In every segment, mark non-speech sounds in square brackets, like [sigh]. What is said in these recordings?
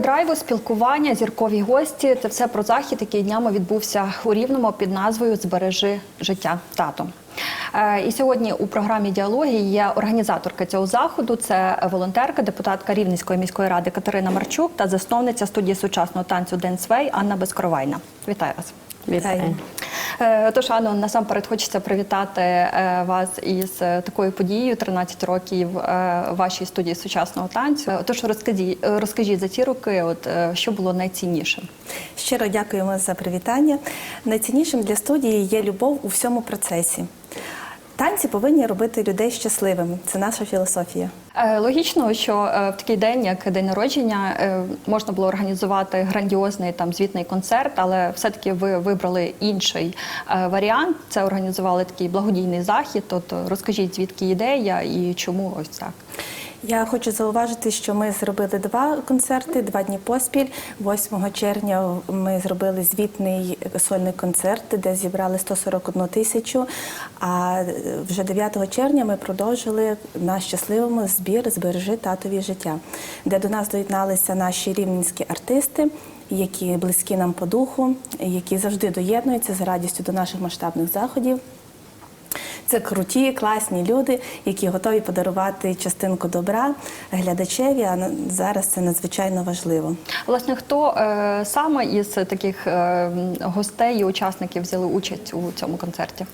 Драйву, спілкування, зіркові гості це все про захід, який днями відбувся у Рівному під назвою Збережи життя тато. Е, І сьогодні у програмі діалоги є організаторка цього заходу. Це волонтерка, депутатка Рівненської міської ради Катерина Марчук та засновниця студії сучасного танцю Денсвей Анна Безкровайна. Вітаю вас. Вітаю. Е, Тож, Анно, насамперед хочеться привітати е, вас із е, такою подією 13 років вашій студії сучасного танцю. Тож розкажіть, розкажіть за ці роки, от що було найціннішим. Щиро дякуємо за привітання. Найціннішим для студії є любов у всьому процесі. Танці повинні робити людей щасливими. Це наша філософія. Е, Логічно, що е, в такий день, як день народження, е, можна було організувати грандіозний там звітний концерт, але все-таки ви вибрали інший варіант. Це організували такий благодійний захід. От розкажіть, звідки ідея і чому ось так. Я хочу зауважити, що ми зробили два концерти, два дні поспіль. 8 червня ми зробили звітний сольний концерт, де зібрали 141 тисячу. А вже 9 червня ми продовжили на щасливому збір Збережи татові життя, де до нас доєдналися наші рівненські артисти. Які близькі нам по духу, які завжди доєднуються з радістю до наших масштабних заходів. Це круті, класні люди, які готові подарувати частинку добра глядачеві. А зараз це надзвичайно важливо. Власне, хто е, саме із таких е, гостей і учасників взяли участь у цьому концерті?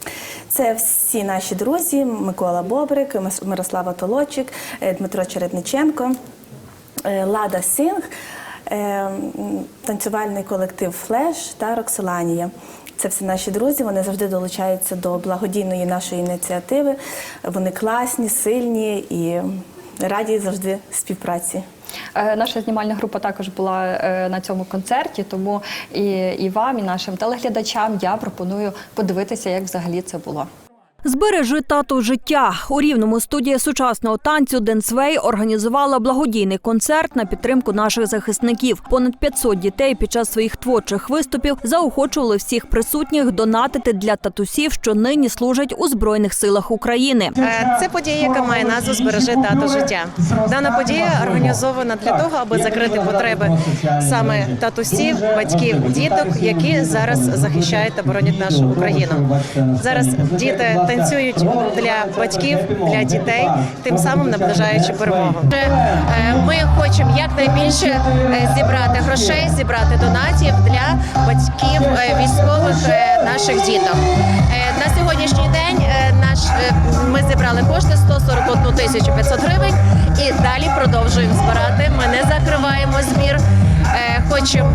Це всі наші друзі: Микола Бобрик, Мирослава Толочик, е, Дмитро Чередниченко, е, Лада Сінг, е, танцювальний колектив Флеш та Роксоланія. Це всі наші друзі. Вони завжди долучаються до благодійної нашої ініціативи. Вони класні, сильні і раді завжди співпраці. Е, Наша знімальна група також була е, на цьому концерті, тому і, і вам, і нашим телеглядачам я пропоную подивитися, як взагалі це було. Збережи тату життя. У рівному студія сучасного танцю Денсвей організувала благодійний концерт на підтримку наших захисників. Понад 500 дітей під час своїх творчих виступів заохочували всіх присутніх донатити для татусів, що нині служать у збройних силах України. Е, Це подія, яка має назву Збережи тато життя. Дана подія організована для того, аби закрити потреби саме татусів, батьків, діток, які зараз захищають та боронять нашу Україну. Зараз діти танцюють для батьків, для дітей, тим самим наближаючи перемогу. Е, Ми хочемо якнайбільше е, зібрати грошей, зібрати донатів для батьків е, військових наших діток. На сьогоднішній день наш ми зібрали кошти 141 тисячу 500 гривень і далі продовжуємо збирати. Ми не закриваємо збір. Е, Хочемо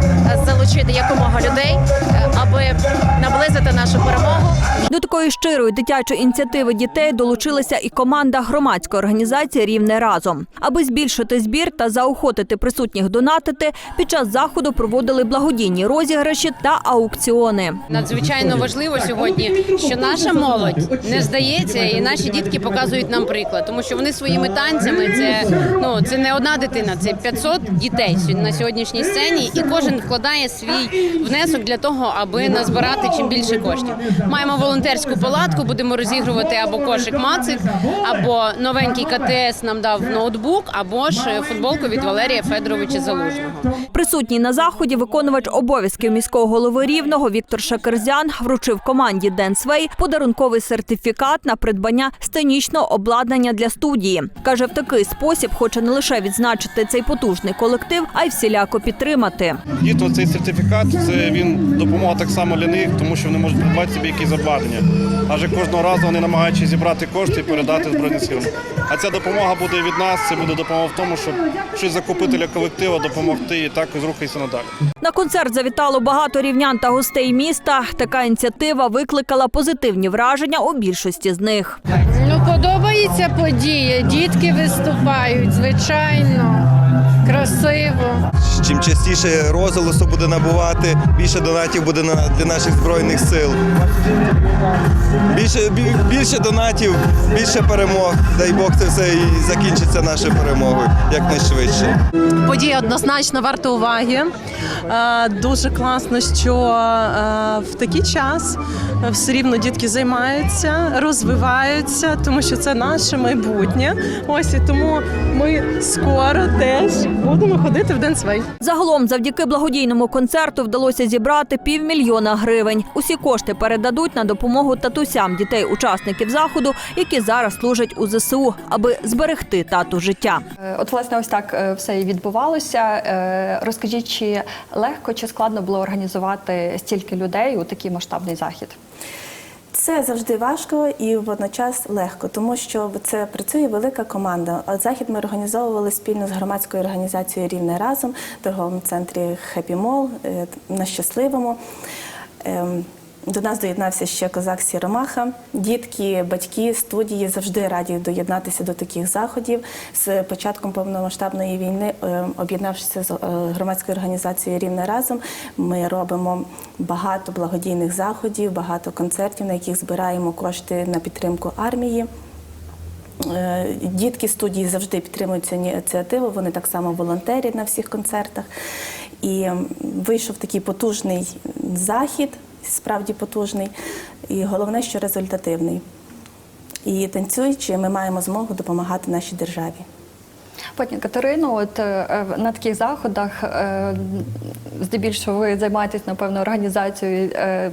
залучити якомога людей, е, аби наблизити нашу перемогу. До такої щирої дитячої ініціативи дітей долучилася і команда громадської організації Рівне разом. Аби збільшити збір та заохотити присутніх донатити, під час заходу проводили благодійні розіграші та аукціони. Надзвичайно важливо сьогодні, що наша молодь не здається, і наші дітки показують нам приклад, тому що вони своїми танцями це ну це не одна дитина, це 500 дітей сьогодні на сьогоднішній сцені, і кожен вкладає свій внесок для того, аби назбирати чим більше коштів. Маємо волонтерську палатку, будемо розігрувати або кошик мацик, або новенький КТС нам дав ноутбук, або ж футболку від Валерія Федоровича Залужного. Присутній на заході виконувач обов'язків міського голови Рівного Віктор Шакерзян вручив команді Денсвей подарунковий сертифікат на придбання сценічного обладнання для студії. Каже, в такий спосіб хоче не лише відзначити цей потужний колектив, а й всіляко підтримати. Дійсно, цей сертифікат це він допомога так само для них, тому що вони можуть придбати собі якісь обладнання. Адже кожного разу вони намагаються зібрати кошти і передати Збройним силам. А ця допомога буде від нас. Це буде допомога в тому, щоб щось закупити для колективу, допомогти і також рухатися надалі. На концерт завітало багато рівнян та гостей міста. Така ініціатива викликала позитивні враження у більшості з них. Ну, подобається подія. Дітки виступають, звичайно, красиво. Чим частіше розголосу буде набувати, більше донатів буде для наших збройних сил. Більше більше донатів, більше перемог. Дай Бог це все і закінчиться нашою перемогою якнайшвидше. Подія однозначно варта уваги. Е, Дуже класно, що е, в такий час все рівно дітки займаються, розвиваються, тому що це наше майбутнє. Ось і тому ми скоро теж будемо ходити в Денсвей. Загалом, завдяки благодійному концерту, вдалося зібрати півмільйона гривень. Усі кошти передадуть на допомогу татусям дітей-учасників заходу, які зараз служать у ЗСУ, аби зберегти тату життя. Е, От, власне, ось так е, все і відбувалося. Е, Розкажіть, чи легко чи складно було організувати стільки людей у такий масштабний захід? Це завжди важко і водночас легко, тому що це працює велика команда. Захід ми організовували спільно з громадською організацією Рівне разом в торговому центрі Хеппі Мол е, на щасливому. До нас доєднався ще козак Сіромаха. Дітки, батьки, студії завжди раді доєднатися до таких заходів. З початком повномасштабної війни, е, об'єднавшися з е, громадською організацією Рівне разом, ми робимо багато благодійних заходів, багато концертів, на яких збираємо кошти на підтримку армії. Е, Дітки студії завжди підтримують цю ініціативу. Вони так само волонтерять на всіх концертах. І вийшов такий потужний захід, справді потужний, і головне, що результативний. І танцюючи, ми маємо змогу допомагати нашій державі. Пані Катерину, от е, на таких заходах е, здебільшого ви займаєтесь, напевно, організацією, е,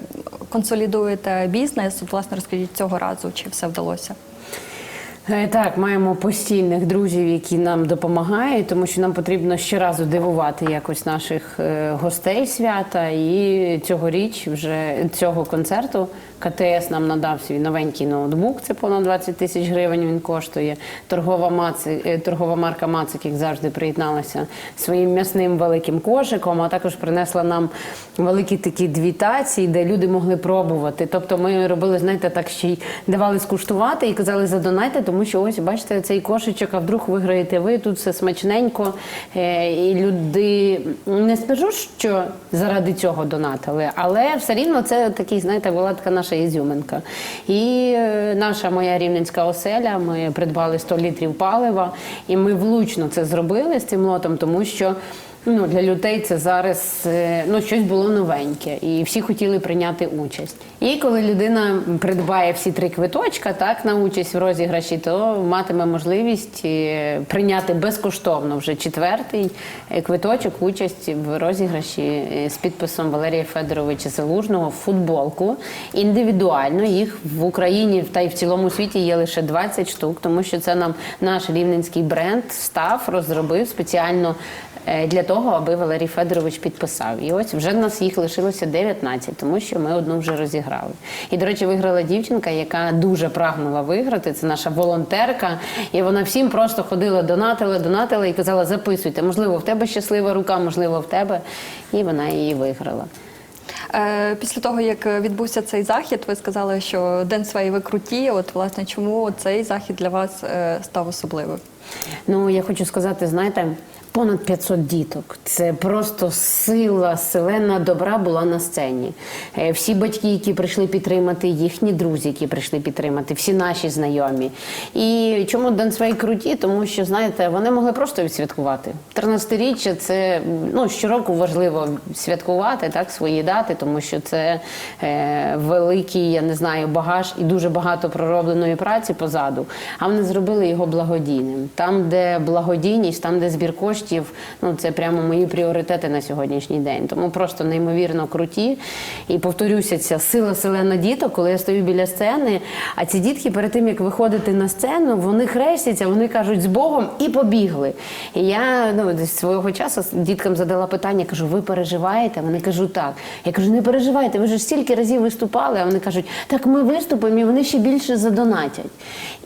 консолідуєте бізнес. От, власне, розкажіть цього разу, чи все вдалося? Е, Так, маємо постійних друзів, які нам допомагають, тому що нам потрібно щоразу дивувати якось наших е, гостей свята. І цьогоріч вже цього концерту КТС нам надав свій новенький ноутбук. Це понад 20 тисяч гривень. Він коштує. Торгова Маци, е, торгова марка Мацик, як завжди, приєдналася своїм м'ясним великим кошиком, а також принесла нам великі такі дві таці, де люди могли пробувати. Тобто ми робили, знаєте, так ще й давали скуштувати і казали задонайте, тому що ось бачите цей кошечок, а вдруг виграєте ви, тут все смачненько. Е, І люди не скажу, що заради цього донатили, але все рівно це такий, знаєте, була така наша ізюминка. І е, наша моя рівненська оселя, ми придбали 100 літрів палива, і ми влучно це зробили з цим лотом, тому що. Ну, для людей це зараз е, ну, щось було новеньке, і всі хотіли прийняти участь. І коли людина придбає всі три квиточка так, на участь в розіграші, то матиме можливість е, прийняти безкоштовно вже четвертий е, квиточок участь в розіграші з підписом Валерія Федоровича Залужного футболку. Індивідуально їх в Україні та й в цілому світі є лише 20 штук, тому що це нам наш рівненський бренд став, розробив спеціально для того, аби Валерій Федорович підписав. І ось вже в нас їх лишилося 19, тому що ми одну вже розіграли. І, до речі, виграла дівчинка, яка дуже прагнула виграти. Це наша волонтерка. І вона всім просто ходила, донатила, донатила і казала: записуйте, можливо, в тебе щаслива рука, можливо, в тебе. І вона її виграла. Е, Після того, як відбувся цей захід, ви сказали, що День своєї ви круті. От, власне, чому цей захід для вас е, став особливим? Ну, я хочу сказати, знаєте, понад 500 діток. Це просто сила, селена добра була на сцені. Е, Всі батьки, які прийшли підтримати, їхні друзі, які прийшли підтримати, всі наші знайомі. І чому Дансвей круті? Тому що, знаєте, вони могли просто відсвяткувати. 13-річчя це ну, щороку важливо святкувати так, свої дати, тому що це е, великий, я не знаю, багаж і дуже багато проробленої праці позаду. А вони зробили його благодійним. Там, де благодійність, там, де збір коштів, ну це прямо мої пріоритети на сьогоднішній день. Тому просто неймовірно круті. І повторюся, ця сила селена діток, коли я стою біля сцени. А ці дітки перед тим як виходити на сцену, вони хрестяться, вони кажуть з Богом і побігли. І я ну свого часу діткам задала питання, кажу, ви переживаєте? Вони кажуть, так. Я кажу, не переживайте, ви ж стільки разів виступали. А вони кажуть, так ми виступимо, і вони ще більше задонатять.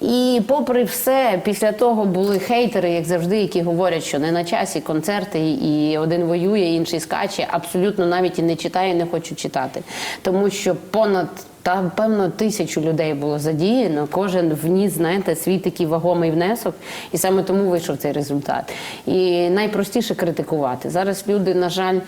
І попри все, після того були хейтери, як завжди, які говорять, що не на часі концерти, і один воює, інший скаче. Абсолютно навіть і не читає, не хочу читати. Тому що понад та певно тисячу людей було задіяно. Кожен вніс, знаєте, свій такий вагомий внесок, і саме тому вийшов цей результат. І найпростіше критикувати. Зараз люди, на жаль.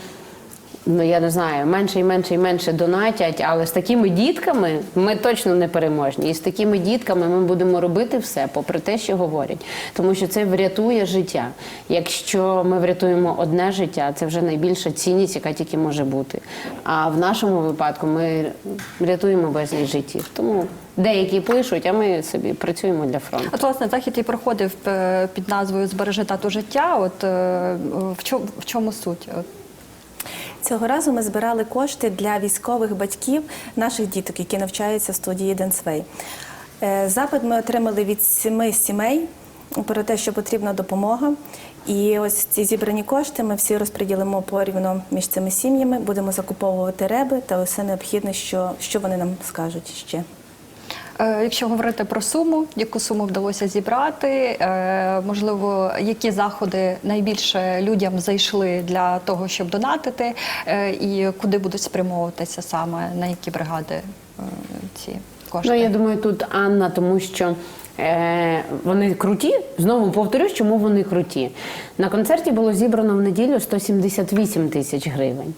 Ну я не знаю, менше і менше і менше донатять, але з такими дітками ми точно не переможні. І з такими дітками ми будемо робити все, попри те, що говорять. Тому що це врятує життя. Якщо ми врятуємо одне життя, це вже найбільша цінність, яка тільки може бути. А в нашому випадку ми рятуємо безліч життів. Тому деякі пишуть, а ми собі працюємо для фронту. От власне захід і проходив е, під назвою Збережи тату життя. От е, в чому в чому суть? Цього разу ми збирали кошти для військових батьків наших діток, які навчаються в студії Денсвей. Е, Запит ми отримали від семи сімей про те, що потрібна допомога. І ось ці зібрані кошти ми всі розподілимо порівно між цими сім'ями, будемо закуповувати реби та усе необхідне, що, що вони нам скажуть ще. Е, Якщо говорити про суму, яку суму вдалося зібрати, е, можливо, які заходи найбільше людям зайшли для того, щоб донатити, е, і куди будуть спрямовуватися саме на які бригади ці кошти? Ну, я думаю, тут Анна, тому що вони круті. Знову повторюсь, чому вони круті. На концерті було зібрано в неділю 178 тисяч гривень.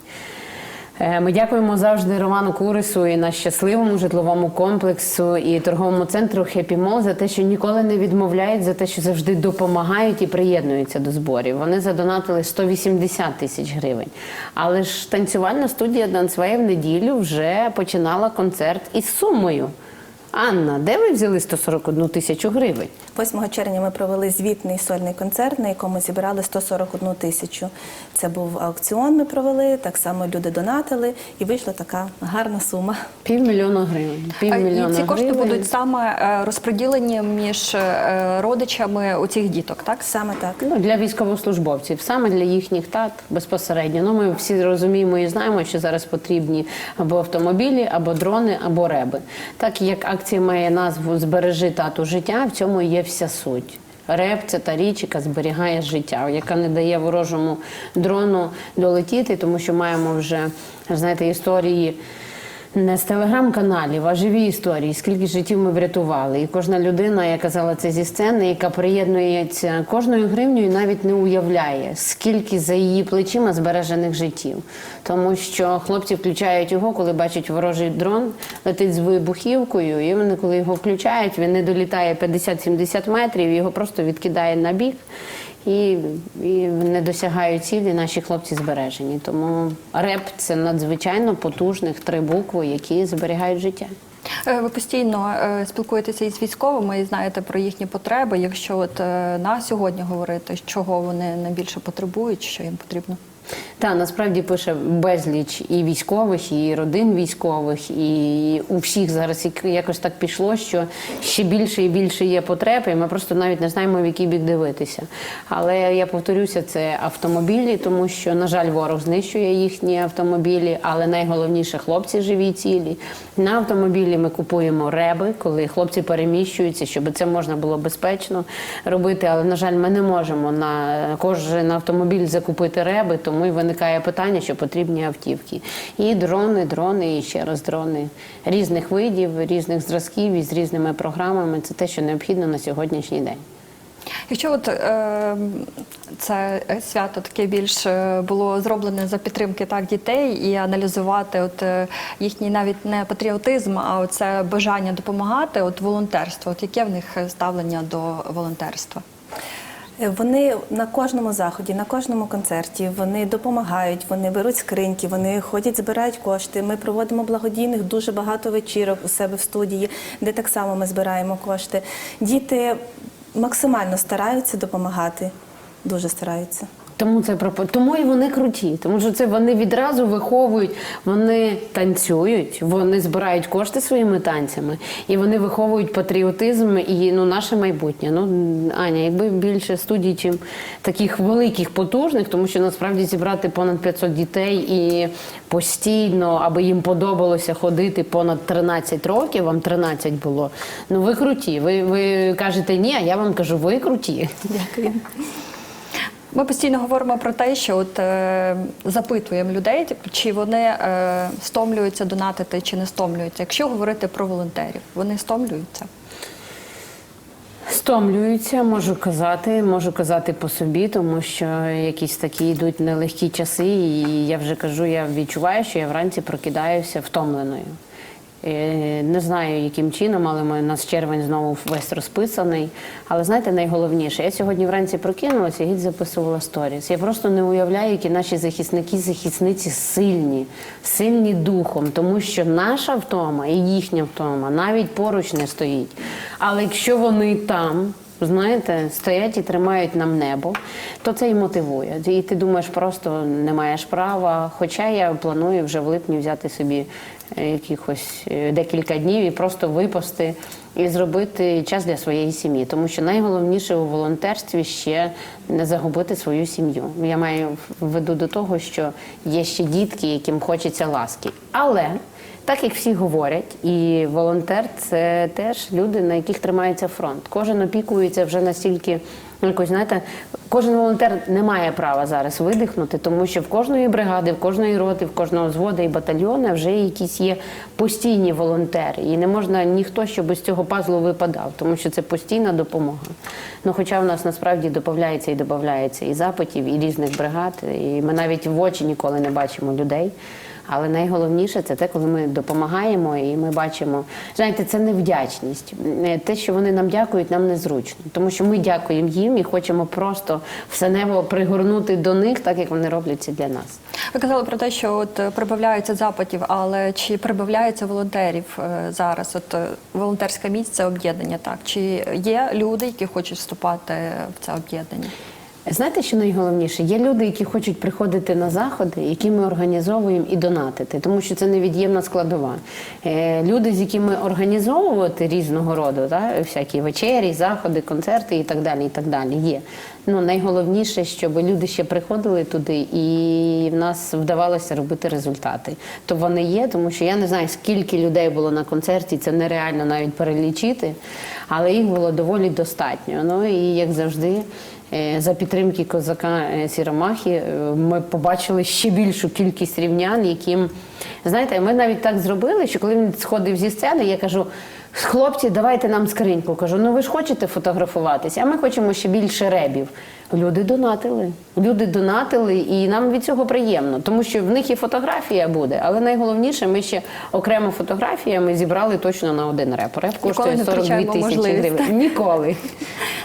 Е, Ми дякуємо завжди Роману Курису і на щасливому житловому комплексу і торговому центру Mall за те, що ніколи не відмовляють, за те, що завжди допомагають і приєднуються до зборів. Вони задонатили 180 тисяч гривень. Але ж танцювальна студія Дансвей в неділю вже починала концерт із сумою. Анна, де ви взяли 141 тисячу гривень? 8 червня ми провели звітний сольний концерт, на якому зібрали 141 тисячу. Це був аукціон. Ми провели так само люди донатили, і вийшла така гарна сума. Півмільйона гривень. А Півмільйона і ці кошти гривень. будуть саме е, розподілені між е, родичами у цих діток, так? Саме так. Ну, для військовослужбовців, саме для їхніх тат безпосередньо. Ну, ми всі розуміємо і знаємо, що зараз потрібні або автомобілі, або дрони, або реби. Так як акція має назву Збережи тату життя, в цьому є вся суть. Реп це та річ, яка зберігає життя, яка не дає ворожому дрону долетіти, тому що маємо вже знаєте історії. Не з телеграм-каналів, а живі історії, скільки життів ми врятували. І кожна людина, я казала це зі сцени, яка приєднується кожною гривнею, навіть не уявляє, скільки за її плечима збережених життів. Тому що хлопці включають його, коли бачать ворожий дрон, летить з вибухівкою, і вони, коли його включають, він не долітає 50-70 метрів, його просто відкидає на бік. І, і не досягають цілі наші хлопці збережені. Тому реп це надзвичайно потужних три букви, які зберігають життя. Е, Ви постійно е, спілкуєтеся із військовими і знаєте про їхні потреби. Якщо от е, на сьогодні говорити, чого вони найбільше потребують, що їм потрібно? Та насправді пише безліч і військових, і родин військових, і у всіх зараз якось так пішло, що ще більше і більше є потреб, і ми просто навіть не знаємо, в який бік дивитися. Але я повторюся, це автомобілі, тому що, на жаль, ворог знищує їхні автомобілі, але найголовніше хлопці живі цілі. На автомобілі ми купуємо реби, коли хлопці переміщуються, щоб це можна було безпечно робити. Але на жаль, ми не можемо на кожен автомобіль закупити реби, тому і виникає питання, що потрібні автівки. І дрони, дрони, і ще раз дрони різних видів, різних зразків і з різними програмами. Це те, що необхідно на сьогоднішній день. Якщо от е, це свято таке більш е, було зроблене за підтримки так дітей і аналізувати от е, їхній навіть не патріотизм, а оце бажання допомагати, от волонтерство, от яке в них ставлення до волонтерства? Вони на кожному заході, на кожному концерті вони допомагають, вони беруть скриньки, вони ходять, збирають кошти. Ми проводимо благодійних дуже багато вечірок у себе в студії, де так само ми збираємо кошти. Діти максимально стараються допомагати, дуже стараються. Тому це тому і вони круті, тому що це вони відразу виховують, вони танцюють, вони збирають кошти своїми танцями, і вони виховують патріотизм і ну наше майбутнє. Ну Аня, якби більше студій, чим таких великих, потужних, тому що насправді зібрати понад 500 дітей і постійно, аби їм подобалося ходити понад 13 років, вам 13 було. Ну ви круті. Ви, ви кажете ні, а я вам кажу, ви круті. Дякую. Ми постійно говоримо про те, що от е, запитуємо людей, типу, чи вони е, стомлюються донатити, чи не стомлюються. Якщо говорити про волонтерів, вони стомлюються. Втомлюються, можу казати, можу казати по собі, тому що якісь такі йдуть нелегкі часи, і я вже кажу, я відчуваю, що я вранці прокидаюся втомленою. Е, Не знаю, яким чином, але ми- у нас червень знову весь розписаний. Але знаєте, найголовніше, я сьогодні вранці прокинулася і записувала сторіс. Я просто не уявляю, які наші захисники, захисниці сильні, сильні духом, тому що наша втома і їхня втома навіть поруч не стоїть. Але якщо вони там. Знаєте, стоять і тримають нам небо, то це і мотивує. І ти думаєш, просто не маєш права. Хоча я планую вже в липні взяти собі е, якихось е, декілька днів і просто випасти і зробити час для своєї сім'ї. Тому що найголовніше у волонтерстві ще не загубити свою сім'ю. Я маю в виду до того, що є ще дітки, яким хочеться ласки. Але так як всі говорять, і волонтер це теж люди, на яких тримається фронт. Кожен опікується вже настільки. ну, Якось знаєте, кожен волонтер не має права зараз видихнути, тому що в кожної бригади, в кожної роти, в кожного зводу і батальйону вже якісь є постійні волонтери. І не можна ніхто, щоб з цього пазлу випадав, тому що це постійна допомога. Ну, хоча в нас насправді додається і додається і запитів, і різних бригад, і ми навіть в очі ніколи не бачимо людей. Але найголовніше це те, коли ми допомагаємо і ми бачимо, знаєте, це невдячність. Е, Те, що вони нам дякують, нам незручно, тому що ми дякуємо їм і хочемо просто все небо пригорнути до них, так як вони роблять це для нас. Ви казали про те, що от е, прибавляється запитів, але чи прибавляється волонтерів е, зараз? От волонтерська місць це об'єднання, так чи є люди, які хочуть вступати в це об'єднання? Знаєте, що найголовніше? Є люди, які хочуть приходити на заходи, які ми організовуємо і донатити, тому що це невід'ємна складова. Е, Люди, з якими організовувати різного роду, та, всякі вечері, заходи, концерти і так далі. і так далі, Є. Ну, найголовніше, щоб люди ще приходили туди, і в нас вдавалося робити результати. То вони є, тому що я не знаю, скільки людей було на концерті, це нереально навіть перелічити, але їх було доволі достатньо. Ну і як завжди. Е, За підтримки козака е, Сіромахи е, ми побачили ще більшу кількість рівнян, яким знаєте, ми навіть так зробили, що коли він сходив зі сцени, я кажу. Хлопці, давайте нам скриньку. Кажу, ну ви ж хочете фотографуватися, а ми хочемо ще більше ребів. Люди донатили. Люди донатили, і нам від цього приємно, тому що в них і фотографія буде. Але найголовніше, ми ще окремо фотографія ми зібрали точно на один реп. Реп коштує не 42 тисячі гривень. Ніколи.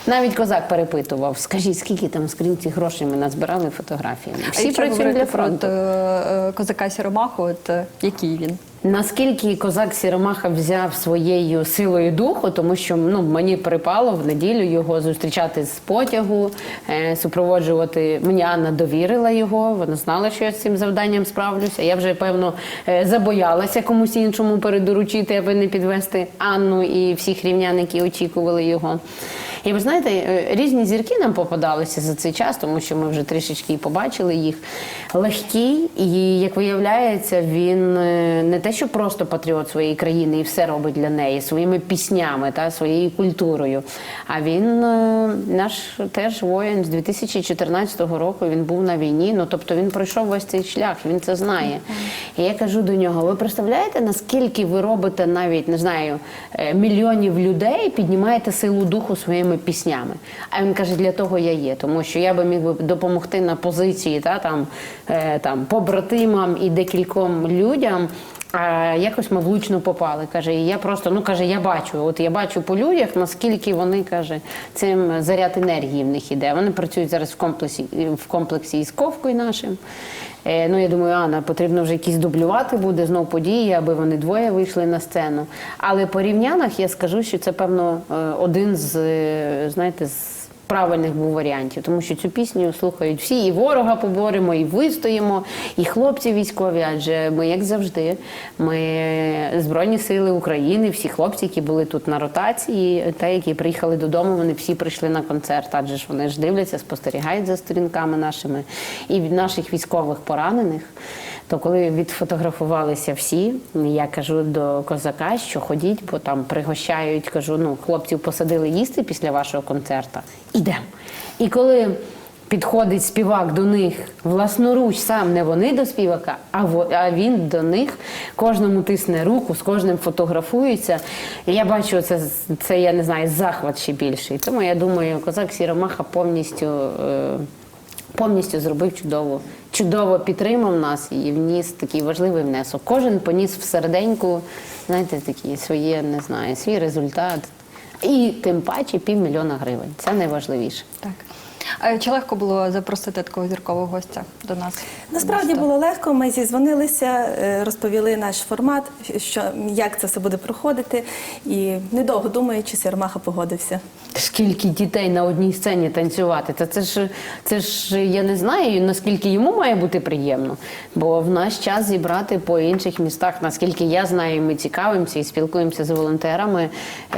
Навіть козак перепитував, скажіть, скільки там скринці грошей ми назбирали фотографіями. Всі працюють для фронту. е, е, козака Сіромаху, от е, який він? Наскільки козак Сіромаха взяв своєю силою духу, тому що ну мені припало в неділю його зустрічати з потягу, е, супроводжувати. Мені Анна довірила його. Вона знала, що я з цим завданням справлюся. Я вже певно е, забоялася комусь іншому передоручити, аби не підвести Анну і всіх рівнян, які очікували його. І ви знаєте, е, різні зірки нам попадалися за цей час, тому що ми вже трішечки побачили їх. Легкі, і як виявляється, він не те, що просто патріот своєї країни і все робить для неї своїми піснями та своєю культурою. А він е, наш теж воїн з 2014 року. Він був на війні. Ну тобто він пройшов весь цей шлях, він це знає. І я кажу до нього: ви представляєте, наскільки ви робите навіть не знаю е, мільйонів людей, піднімаєте силу духу своїми піснями? А він каже, для того я є, тому що я би міг би допомогти на позиції та там, е, там побратимам і декільком людям. А якось ми влучно попали. Каже, і я просто ну каже, я бачу. От я бачу по людях, наскільки вони каже, цим заряд енергії в них іде. Вони працюють зараз в комплексі в комплексі із ковкою нашим. Е, ну я думаю, Анна, потрібно вже якісь дублювати буде знов події, аби вони двоє вийшли на сцену. Але по рівнянах я скажу, що це певно е, один з е, знаєте з правильних був варіантів, тому що цю пісню слухають всі, і ворога поборемо, і вистоїмо, і хлопці військові. Адже ми, як завжди, ми збройні сили України, всі хлопці, які були тут на ротації, та які приїхали додому, вони всі прийшли на концерт. Адже ж вони ж дивляться, спостерігають за сторінками нашими і від наших військових поранених. То коли відфотографувалися всі, я кажу до козака, що ходіть, бо там пригощають, кажу, ну хлопців посадили їсти після вашого концерту. Ідемо. І коли підходить співак до них власноруч, сам не вони до співака, а він до них кожному тисне руку, з кожним фотографується. І я бачу це, це я не знаю, захват ще більший. Тому я думаю, козак Сіромаха повністю. е, Повністю зробив чудово, чудово підтримав нас і вніс такий важливий внесок. Кожен поніс в серденьку, знаєте, такі своє, не знаю, свій результат. І тим паче півмільйона гривень. Це найважливіше. Так. Е, Чи легко було запросити такого зіркового гостя до нас? Насправді було легко. Ми зізвонилися, е, розповіли наш формат, що як це все буде проходити. І недовго думаючи, Сірмаха погодився. Скільки дітей на одній сцені танцювати? Та це ж це ж я не знаю, наскільки йому має бути приємно. Бо в наш час зібрати по інших містах, наскільки я знаю, ми цікавимося і спілкуємося з волонтерами.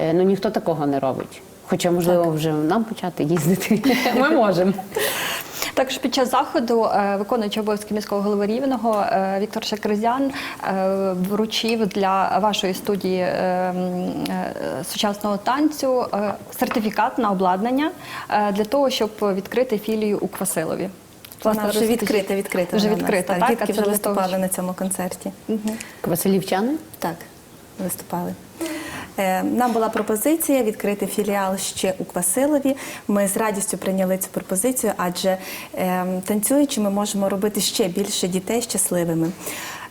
е, Ну ніхто такого не робить. Хоча, можливо, вже нам почати їздити. [laughs] Ми можемо. Також під час заходу е, виконуючий обов'язки міського голови Рівного е, Віктор Шакризян е, вручив для вашої студії сучасного танцю сертифікат на обладнання для того, щоб відкрити філію у Квасилові. Вона вже відкрита, відкрита. Вже відкрита, так. Дітки вже виступали на цьому концерті. Василівчани? Так, виступали. Е, Нам була пропозиція відкрити філіал ще у Квасилові. Ми з радістю прийняли цю пропозицію, адже е, танцюючи, ми можемо робити ще більше дітей щасливими.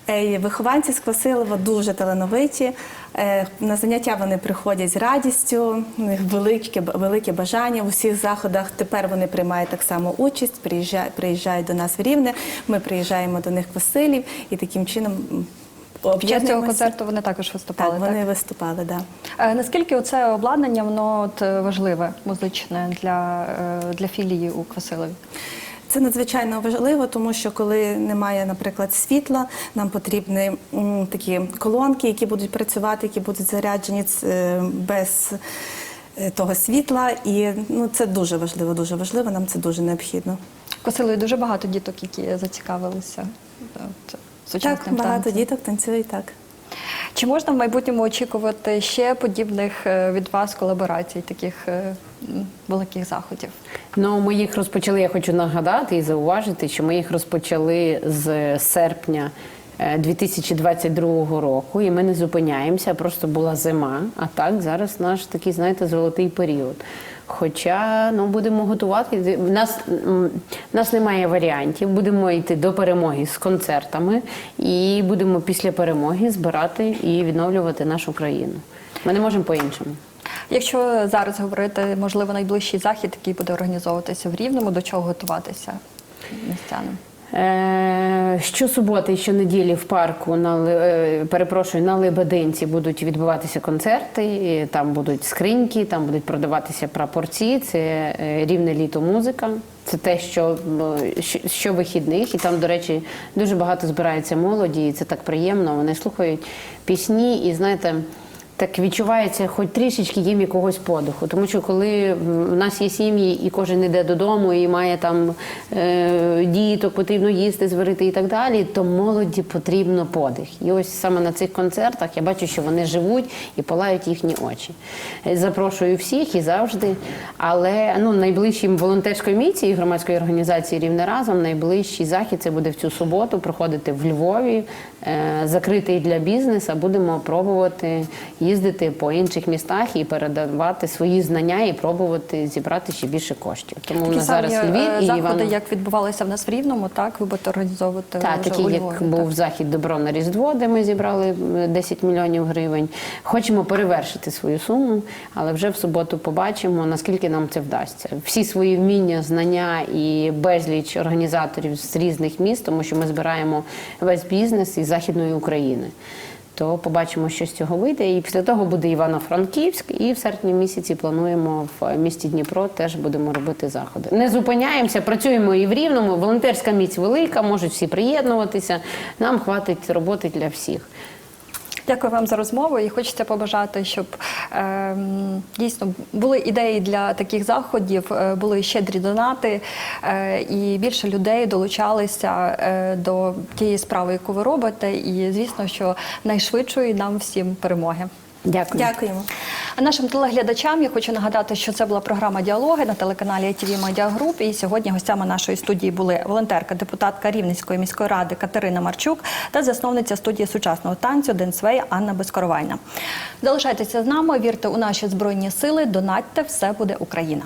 Е, Вихованці з Квасилова дуже талановиті. На заняття вони приходять з радістю, велике, велике бажання в усіх заходах. Тепер вони приймають так само участь, приїжджають, приїжджають до нас в Рівне. Ми приїжджаємо до них в Василів і таким чином Під цього концерту вони також виступали. Так, вони виступали, да. Е, Наскільки це обладнання воно от е, важливе музичне для, е, для філії у Квасилові? Це надзвичайно важливо, тому що коли немає, наприклад, світла, нам потрібні такі колонки, які будуть працювати, які будуть заряджені без того світла. І ну, це дуже важливо, дуже важливо, нам це дуже необхідно. В Квасилові дуже багато діток, які зацікавилися от, сучасним Так, багато танцем. діток танцюють так. Чи можна в майбутньому очікувати ще подібних е, від вас колаборацій, таких е, великих заходів? Ну, ми їх розпочали. Я хочу нагадати і зауважити, що ми їх розпочали з серпня. е, 2022 року, і ми не зупиняємося, просто була зима. А так зараз наш такий, знаєте, золотий період. Хоча ну будемо готувати. В нас в нас немає варіантів. Будемо йти до перемоги з концертами, і будемо після перемоги збирати і відновлювати нашу країну. Ми не можемо по-іншому. Якщо зараз говорити, можливо, найближчий захід, який буде організовуватися в Рівному, до чого готуватися містянам? Е, Щосуботи і щонеділі в парку на е, перепрошую на Лебединці будуть відбуватися концерти. і Там будуть скриньки, там будуть продаватися прапорці. Це е, рівне літо музика. Це те, що, що вихідних, і там, до речі, дуже багато збирається молоді, і це так приємно. Вони слухають пісні, і знаєте. Так відчувається, хоч трішечки їм якогось подиху. Тому що коли в нас є сім'ї, і кожен йде додому, і має там е, діток, потрібно їсти, зварити і так далі, то молоді потрібно подих. І ось саме на цих концертах я бачу, що вони живуть і палають їхні очі. Е, Запрошую всіх і завжди. Але ну, найближчим волонтерської місії громадської організації Рівне разом найближчий захід це буде в цю суботу проходити в Львові, е, закритий для бізнесу. Будемо пробувати по інших містах і передавати свої знання і пробувати зібрати ще більше коштів. Тому у Такі нас зараз самі Львів е, і заходи, Івано. як відбувалися в нас в Рівному, так ви будете організовувати Так, вже такий у як Львові, був захід Добро на Різдво, де ми зібрали е, 10 мільйонів гривень. Хочемо перевершити свою суму, але вже в суботу побачимо, наскільки нам це вдасться. Всі свої вміння, знання і безліч організаторів з різних міст, тому що ми збираємо весь бізнес із Західної України. То побачимо, що з цього вийде. І після того буде Івано-Франківськ, і в серпні місяці плануємо в місті Дніпро теж будемо робити заходи. Не зупиняємося, працюємо і в Рівному. Волонтерська міць велика, можуть всі приєднуватися. Нам хватить роботи для всіх. Дякую вам за розмову і хочеться побажати, щоб е, дійсно були ідеї для таких заходів, е, були щедрі донати, е, і більше людей долучалися е, до тієї справи, яку ви робите. І звісно, що найшвидшої нам всім перемоги. Дякую. Дякуємо. А нашим телеглядачам я хочу нагадати, що це була програма Діалоги на телеканалі ITV Media Group. І сьогодні гостями нашої студії були волонтерка, депутатка Рівненської міської ради Катерина Марчук та засновниця студії сучасного танцю Денсвей Анна Безкоровайна. Залишайтеся з нами, вірте у наші збройні сили, донатьте, все буде Україна.